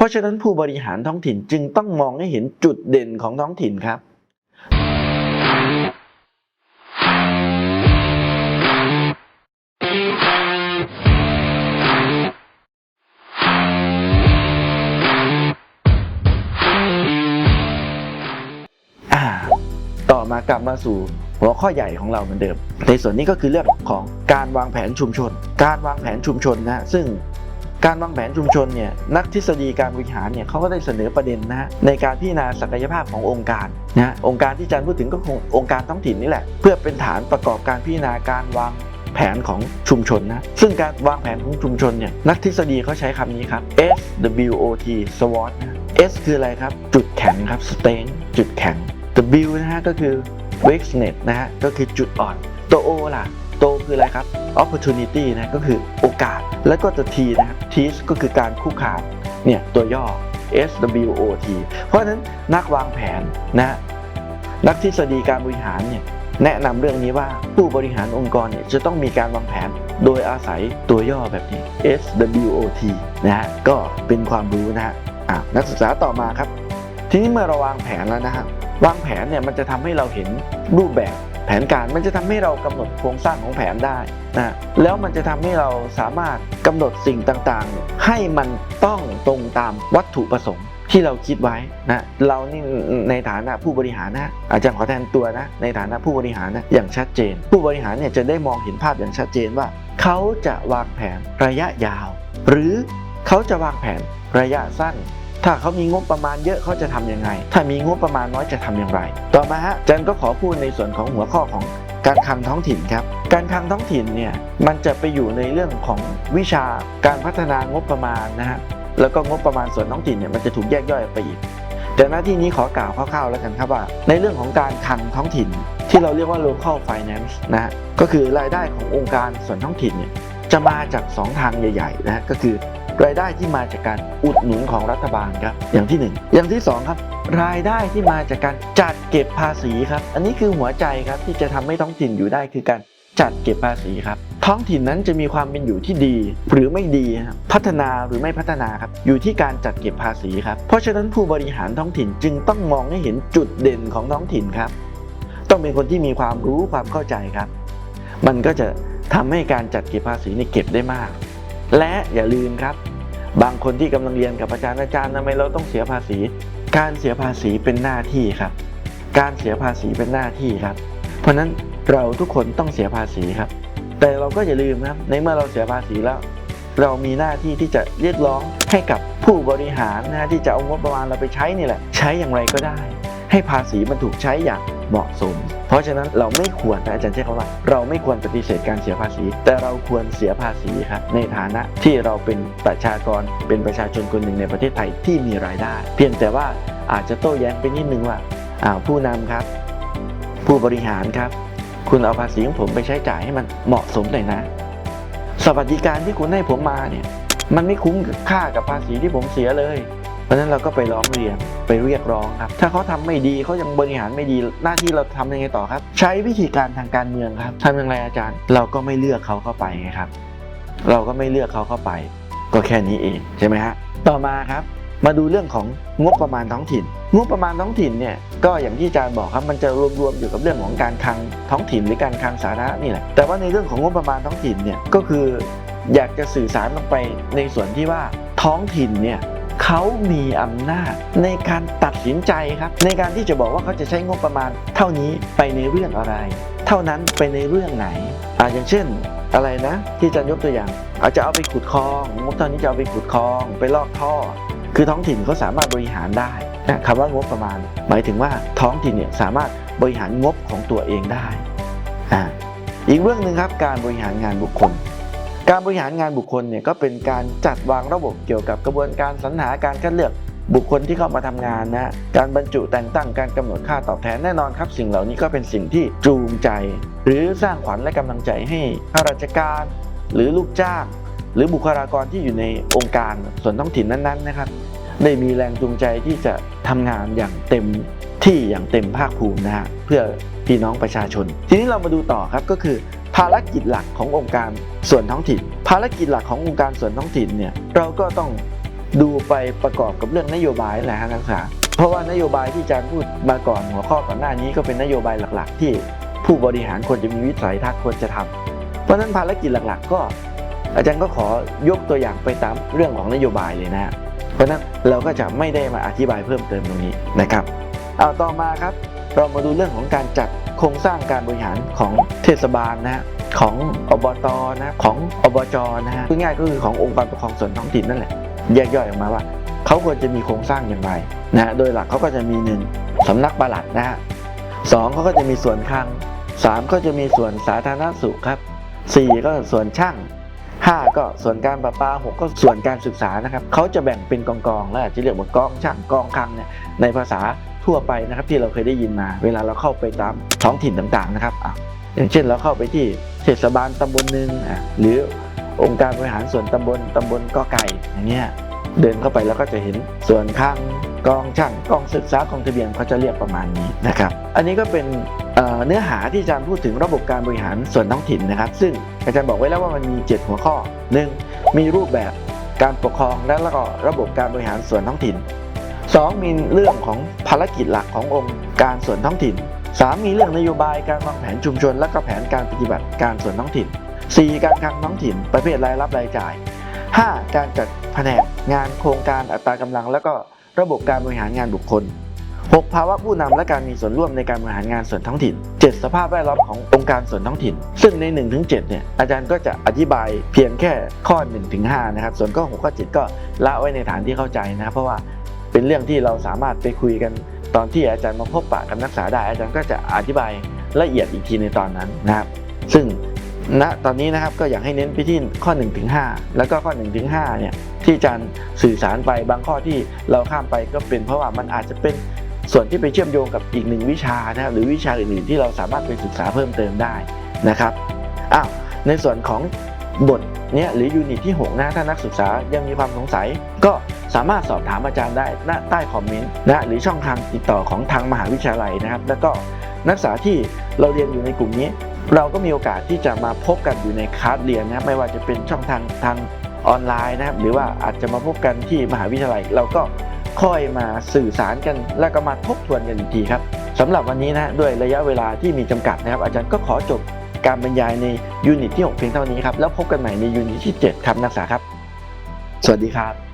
เพราะฉะนั้นผู้บริหารท้องถิ่นจึงต้องมองให้เห็นจุดเด่นของท้องถิ่นครับต่อมากลับมาสู่หัวข้อใหญ่ของเราเหมือนเดิม ในส่วนนี้ก็คือเรื่องของการวางแผนชุมชน การวางแผนชุมชนนะซึ่ง การวางแผนชุมชนเนี่ยนักทฤษฎีการบริหารเนี่ยเขาก็ได้เสนอประเด็นนะฮะในการพิจารณาศักยภาพขององค์การนะฮะองค์การที่อาจารย์พูดถึงก็คงองค์การท้องถิ่นนี่แหละ เพื่อเป็นฐานประกอบการพิจารณาการวางแผนของชุมชนนะซึ่งการวางแผนของชุมชนเนี่ยนักทฤษฎีเขาใช้คำนี้ครับ SWOT SWOT นะ S คืออะไรครับ จุดแข็งครับ strength จุดแข็ง W นะฮะก็คือ weakness นะฮะก็คือจุดอ่อน ตัว O ล่ะ คืออะไรครับ opportunity นะก็คือโอกาส แล้วก็ตัว T นะครับ T ก็คือการคู่ขามเนี่ยตัวย่อ SWOT เพราะฉะนั้นนักวางแผนนะนักทฤษฎีการบริหารเนี่ยแนะนำเรื่องนี้ว่าผู้บริหารองค์กรเนี่ยจะต้องมีการวางแผนโดยอาศัยตัวย่อแบบนี้ SWOT นะฮะก็เป็นความรู้นะฮะอะนักศึกษาต่อมาครับ ทีนี้เมื่อเราวางแผนแล้วนะฮะวางแผนเนี่ยมันจะทำให้เราเห็นรูปแบบ แผนการมันจะทำให้เรากำหนดโครงสร้างของแผนได้นะแล้วมันจะทำให้เราสามารถกำหนดสิ่งต่างๆ ให้มันต้องตรงตามวัตถุประสงค์ที่เราคิดไว้นะเรานี่ในฐานะผู้บริหารนะอาจารย์ขอแทนตัวนะในฐานะผู้บริหารนะอย่างชัดเจน ผู้บริหารเนี่ยจะได้มองเห็นภาพอย่างชัดเจนว่า เขาจะวางแผนระยะยาว หรือเขาจะวางแผนระยะสั้น ถ้าเขามีงบประมาณเยอะเขาจะทำยังไง ถ้ามีงบประมาณน้อยจะทำอย่างไร ต่อมาฮะจันก็ขอพูดในส่วนของหัวข้อของการคลังท้องถิ่นครับ การคลังท้องถิ่นเนี่ยมันจะไปอยู่ในเรื่องของวิชาการพัฒนางบประมาณนะฮะแล้วก็งบประมาณส่วนท้องถิ่นเนี่ยมันจะถูกแยกย่อยไปอีก แต่หน้าที่นี้ขอกล่าวคร่าวๆแล้วกันครับว่า ในเรื่องของการคลังท้องถิ่น ที่เราเรียกว่า local finance นะฮะก็คือรายได้ขององค์การส่วนท้องถิ่นเนี่ยจะมาจาก 2 ทางใหญ่ๆนะฮะก็คือ รายได้ที่มาจากการอุดหนุนของรัฐบาลครับ อย่างที่ 1 อย่างที่ 2 ครับ รายได้ที่มาจากการจัดเก็บภาษีครับ อันนี้คือหัวใจครับที่จะทำให้ท้องถิ่นอยู่ได้คือการจัดเก็บภาษีครับ ท้องถิ่นนั้นจะมีความเป็นอยู่ที่ดี หรือไม่ดีครับพัฒนาหรือไม่พัฒนาครับอยู่ที่การจัดเก็บภาษีครับเพราะฉะนั้นผู้บริหารท้องถิ่นจึงต้องมองให้เห็นจุดเด่นของท้องถิ่นครับ ต้องเป็นคนที่มีความรู้ความเข้าใจครับ มันก็จะทำให้การจัดเก็บภาษีนี่เก็บได้มาก และอย่าลืมครับ บางคนที่กำลังเรียนกับอาจารย์อาจารย์ทำไมเราต้องเสียภาษี การเสียภาษีเป็นหน้าที่ครับ การเสียภาษีเป็นหน้าที่ครับ เพราะฉะนั้นเราทุกคนต้องเสียภาษีครับ แต่เราก็อย่าลืมครับ ในเมื่อเราเสียภาษีแล้ว เรามีหน้าที่ที่จะเรียกร้องให้กับผู้บริหารนะที่จะเอางบประมาณเราไปใช้นี่แหละ ใช้อย่างไรก็ได้ ให้ภาษีมันถูกใช้อย่างเหมาะสม เพราะฉะนั้นเราไม่ควรนะอาจารย์ใช้คำว่าเราไม่ควรปฏิเสธการเสียภาษี แต่เราควรเสียภาษีครับในฐานะที่เราเป็นประชากรเป็นประชาชนคนหนึ่งในประเทศไทยที่มีรายได้ เพียงแต่ว่าอาจจะโต้แย้งไปนิดนึงว่าาผู้นำครับ ผู้บริหารครับ คุณเอาภาษีของผมไปใช้จ่ายให้มันเหมาะสมหน่อยนะ สวัสดิการที่คุณให้ผมมาเนี่ยมันไม่คุ้มค่ากับภาษีที่ผมเสียเลย เพราะฉะนั้นเราก็ไปร้องเรียน ไปเรียกร้องครับ ถ้าเขาทำไม่ดีเขายังบริหารไม่ดีหน้าที่เราทำยังไงต่อครับ ใช้วิธีการทางการเมืองครับทำอย่างไรอาจารย์ เราก็ไม่เลือกเขาเข้าไปไงครับ เราก็ไม่เลือกเขาเข้าไป ก็แค่นี้เองใช่ไหมฮะต่อมาครับ มาดูเรื่องของงบประมาณท้องถิ่น งบประมาณท้องถิ่นเนี่ยก็อย่างที่อาจารย์บอกครับมันจะรวมๆอยู่กับเรื่องของการคลังท้องถิ่นหรือการคลังสาธารณะนี่แหละแต่ว่าในเรื่องของงบประมาณท้องถิ่นเนี่ยก็คืออยากจะสื่อสารลงไปในส่วนที่ว่าท้องถิ่นเนี่ย เขามีอำนาจในการตัดสินใจครับ ในการที่จะบอกว่าเขาจะใช้งบประมาณ เท่านี้ไปในเรื่องอะไร เท่านั้นไปในเรื่องไหนอ่าอย่างเช่นอะไรนะ ที่อาจารย์ยกตัวอย่าง อาจจะเอาไปขุดคลองงบเท่านี้จะเอาไปขุดคลอง ไปลอกท่อ คือท้องถิ่นเขาสามารถบริหารได้นะคำว่างบประมาณ หมายถึงว่าท้องถิ่นเนี่ยสามารถบริหารงบของตัวเองได้อ่าอีกเรื่องหนึ่งครับการบริหารงานบุคคล การบริหารงานบุคคลเนี่ยก็เป็นการจัดวางระบบเกี่ยวกับกระบวนการสรรหาการคัดเลือกบุคคลที่เข้ามาทำงานนะการบรรจุแต่งตั้งการกำหนดค่าตอบแทนแน่นอนครับ สิ่งเหล่านี้ก็เป็นสิ่งที่จูงใจ หรือสร้างขวัญและกำลังใจให้ข้าราชการ หรือลูกจ้าง หรือบุคลากรที่อยู่ในองค์การส่วนท้องถิ่นนั้นๆนะครับ ได้มีแรงจูงใจที่จะทำงานอย่างเต็มที่อย่างเต็มภาคภูมินะฮะเพื่อพี่น้องประชาชน ทีนี้เรามาดูต่อครับก็คือ ภารกิจหลักขององค์การส่วนท้องถิ่น ภารกิจหลักขององค์การส่วนท้องถิ่นเนี่ยเราก็ต้องดูไปประกอบกับเรื่องนโยบายแหละฮะนักศึกษาเพราะว่านโยบายที่อาจารย์พูดมาก่อนหัวข้อก่อนหน้านี้ก็เป็นนโยบายหลักๆ ที่ผู้บริหารควรจะมีวิสัยทัศน์ควรจะทำเพราะฉะนั้นภารกิจหลักๆ ก็ อาจารย์ก็ขอยกตัวอย่างไปตามเรื่องของนโยบายเลยนะเพราะนั้นเราก็จะไม่ได้มาอธิบายเพิ่มเติมตรงนี้นะครับ เอาต่อมาครับ เรามาดูเรื่องของการจัดโครงสร้างการบริหารของเทศบาลนะฮะของอบตนะของอบจนะฮะง่ายก็คือขององค์กรปกครองส่วนท้องถิ่นนั่นแหละแยกย่อยออกมาว่าเขาควรจะมีโครงสร้างอย่างไรนะฮะโดยหลักเขาก็จะมีหนึ่งสำนักปลัดนะฮะสองเขาก็จะมีส่วนคลังสามก็จะมีส่วนสาธารณสุขครับสี่ก็ส่วนช่างห้าก็ส่วนการประปาหกก็ส่วนการศึกษานะครับเขาจะแบ่งเป็นกองๆและอาจจะเรียกว่ากองช่างกองคลังเนี่ยในภาษา ทั่วไปนะครับที่เราเคยได้ยินมา เวลาเราเข้าไปตามท้องถิ่นต่างๆนะครับออย่างเช่นเราเข้าไปที่เทศบาลตำบลหนึ่งหรือองค์การบริหารส่วนตำบลตำบลก็ไก่อย่างเงี้ยเดินเข้าไปแล้วก็จะเห็นส่วนข้างกองช่างกองศึกษากองทะเบียนเขาจะเรียกประมาณนี้นะครับอันนี้ก็เป็นเเนื้อหาที่อาจารย์พูดถึงระบบการบริหารส่วนท้องถิ่นนะครับ ซึ่งอาจารย์บอกไว้แล้วว่ามันมี 7 หัวข้อ 1. มีรูปแบบการปกครองและแล้วก็ระบบการบริหารส่วนท้องถิ่น 2. มีเรื่องของภารกิจหลักขององค์การส่วนท้องถิ่น 3. มีเรื่องนโยบายการวางแผนชุมชน และก็แผนการปฏิบัติการส่วนท้องถิ่น 4. การคลังท้องถิ่น ประเภทรายรับรายจ่าย 5. การจัดแผนกงานโครงการอัตรากำลัง และก็ระบบการบริหารงานบุคคล 6. ภาวะผู้นำและการมีส่วนร่วมในการบริหารงานส่วนท้องถิ่น 7. สภาพแวดล้อมขององค์การส่วนท้องถิ่น ซึ่งใน 1-7เนี่ยอาจารย์ก็จะอธิบายเพียงแค่ข้อ 1-5นะครับส่วนข้อ6ข้อ7ก็ละไว้ในฐานที่เข้าใจนะครับเพราะว่า เป็นเรื่องที่เราสามารถไปคุยกันตอนที่อาจารย์มาพบปะกับนักศึกษาได้อาจารย์ก็จะอธิบายละเอียดอีกทีในตอนนั้นนะครับ ซึ่งณตอนนี้นะครับก็อยากให้เน้นไปที่ข้อ1-5แล้วก็ข้อ1-5เนี่ยที่อาจารย์สื่อสารไปบางข้อที่เราข้ามไปก็เป็นเพราะว่ามันอาจจะเป็นส่วนที่ไปเชื่อมโยงกับอีกหนึ่งวิชานะครับหรือวิชาอื่นๆที่เราสามารถไปศึกษาเพิ่มเติมได้นะครับอ้าวในส่วนของ บทเนี้ยหรือยูนิตที่ 6 นะถ้านักศึกษายังมีความสงสัย ก็สามารถสอบถามอาจารย์ได้ณใต้คอมเมนต์นะหรือช่องทางติดต่อของทางมหาวิทยาลัยนะครับ แล้วก็นักศึกษาที่เราเรียนอยู่ในกลุ่มนี้ เราก็มีโอกาสที่จะมาพบกันอยู่ในคลาสเรียนนะครับไม่ว่าจะเป็นช่องทางทางออนไลน์นะครับ หรือว่าอาจจะมาพบกันที่มหาวิทยาลัย เราก็ค่อยมาสื่อสารกัน แล้วก็มาทบทวนกันอีกทีครับสำหรับวันนี้นะด้วยระยะเวลาที่มีจำกัดนะครับ อาจารย์ก็ขอจบ การบรรยายในยูนิตที่ 6 เพียงเท่านี้ครับ แล้วพบกันใหม่ในยูนิตที่ 7 ครับนักศึกษาครับ สวัสดีครับ